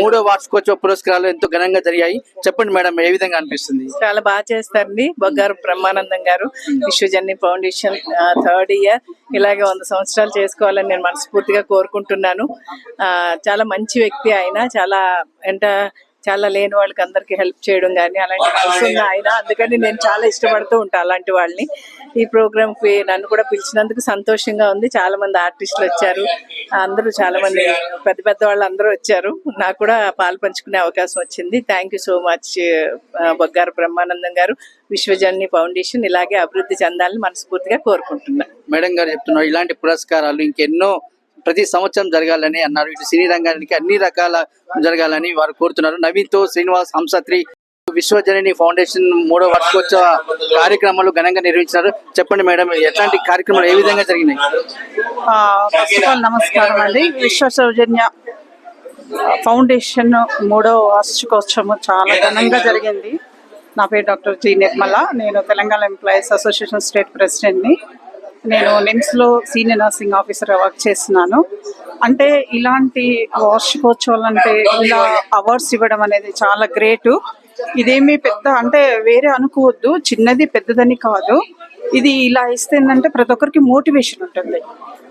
మూడో వార్షికోత్సవ పురస్కారాలు ఎంతో ఘనంగా జరిగాయి. చెప్పండి మేడం ఏ విధంగా అనిపిస్తుంది? చాలా బాగా చేస్తారండి. బొగ్గారు బ్రహ్మానందం గారు విశ్వజన్ని ఫౌండేషన్ థర్డ్ ఇయర్. ఇలాగే వంద సంవత్సరాలు చేసుకోవాలని నేను మనస్ఫూర్తిగా కోరుకుంటున్నాను. ఆ, చాలా మంచి వ్యక్తి ఆయన. చాలా ఎంత చాలా లేని వాళ్ళకి అందరికి హెల్ప్ చేయడం కానీ అలాంటి మనసు ఉన్న ఆయన అందుకని నేను చాలా ఇష్టపడుతూ ఉంటాను అలాంటి వాళ్ళని. ఈ ప్రోగ్రామ్కి నన్ను కూడా పిలిచినందుకు సంతోషంగా ఉంది. చాలా మంది ఆర్టిస్టులు వచ్చారు. అందరూ చాలా మంది పెద్ద పెద్ద వాళ్ళు అందరూ వచ్చారు. నాకు కూడా పాలు పంచుకునే అవకాశం వచ్చింది. థ్యాంక్ యూ సో మచ్ బొగ్గారు బ్రహ్మానందం గారు. విశ్వజన్ని ఫౌండేషన్ ఇలాగే అభివృద్ధి చెందాలని మనస్ఫూర్తిగా కోరుకుంటున్నాను మేడం గారు చెప్తున్నారు ఇలాంటి పురస్కారాలు ఇంకెన్నో ప్రతి సంవత్సరం జరగాలని అన్నారు. ఇటు సినీ రంగానికి అన్ని రకాల జరగాలని వారు కోరుతున్నారు. నవీన్తో శ్రీనివాస్ హంసత్రి విశ్వజనని ఫౌండేషన్ మూడో వార్షికోత్సవ కార్యక్రమాలు ఘనంగా నిర్వహించినారు. చెప్పండి మేడం ఎట్లాంటి కార్యక్రమాలు ఏ విధంగా జరిగినాయి? ఫస్ట్ ఆఫ్ ఆల్ నమస్కారం అండి. విశ్వ సౌజన్య ఫౌండేషన్ మూడో వార్షికోత్సవం చాలా ఘనంగా జరిగింది. నా పేరు డాక్టర్ జి నిర్మల. నేను తెలంగాణ ఎంప్లాయీస్ అసోసియేషన్ స్టేట్ ప్రెసిడెంట్ని. నేను నిమ్స్లో సీనియర్ నర్సింగ్ ఆఫీసర్ వర్క్ చేస్తున్నాను. అంటే ఇలాంటి వార్షికోత్సవాలు అంటే ఇలా అవార్డ్స్ ఇవ్వడం అనేది చాలా గ్రేటు ఇదేమి పెద్ద అంటే వేరే అనుకోవద్దు. చిన్నది పెద్దదని కాదు. ఇది ఇలా ఇస్తే ఏంటంటే ప్రతి ఒక్కరికి మోటివేషన్ ఉంటుంది.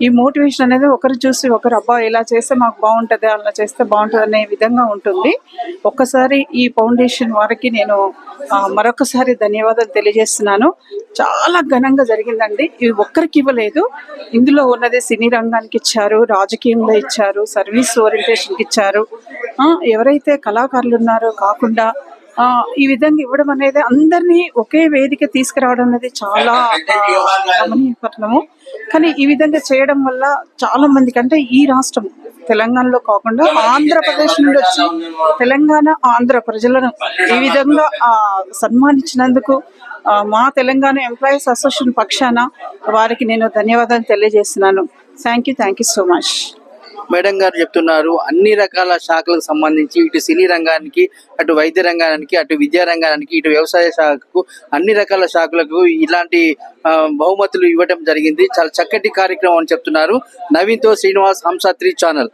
ఈ మోటివేషన్ అనేది ఒకరు చూసి ఒకరు అబ్బా ఇలా చేస్తే మాకు బాగుంటుంది అలా చేస్తే బాగుంటుంది అనే విధంగా ఉంటుంది. ఒక్కసారి ఈ ఫౌండేషన్ వారికి నేను మరొకసారి ధన్యవాదాలు తెలియజేస్తున్నాను. చాలా ఘనంగా జరిగిందండి. ఇది ఒక్కరికి ఇవ్వలేదు. ఇందులో ఉన్నది సినీ రంగానికి ఇచ్చారు రాజకీయంలో ఇచ్చారు సర్వీస్ ఓరియంటేషన్కి ఇచ్చారు. ఎవరైతే కళాకారులు ఉన్నారో కాకుండా ఈ విధంగా ఇవ్వడం అనేది అందరినీ ఒకే వేదిక తీసుకురావడం అనేది చాలా గమనీయపట్లము కానీ ఈ విధంగా చేయడం వల్ల చాలా మందికి అంటే ఈ రాష్ట్రం తెలంగాణలో కాకుండా ఆంధ్రప్రదేశ్ నుండి వచ్చి తెలంగాణ ఆంధ్ర ప్రజలను ఈ విధంగా సన్మానించినందుకు మా తెలంగాణ ఎంప్లాయీస్ అసోసియేషన్ పక్షాన వారికి నేను ధన్యవాదాలు తెలియజేస్తున్నాను. Thank you thank you so much. Madam గారు చెప్తున్నారు అన్ని రకాల శాఖలకు సంబంధించి ఇటు సినీ రంగానికి అటు వైద్య రంగానికి అటు విద్యా రంగానికి ఇటు వ్యవసాయ శాఖకు అన్ని రకాల శాఖలకు ఇలాంటి బహుమతులు ఇవ్వడం జరిగింది. చాలా చక్కటి కార్యక్రమం అని చెప్తున్నారు. నవీన్తో శ్రీనివాస్ హంస త్రీ ఛానల్.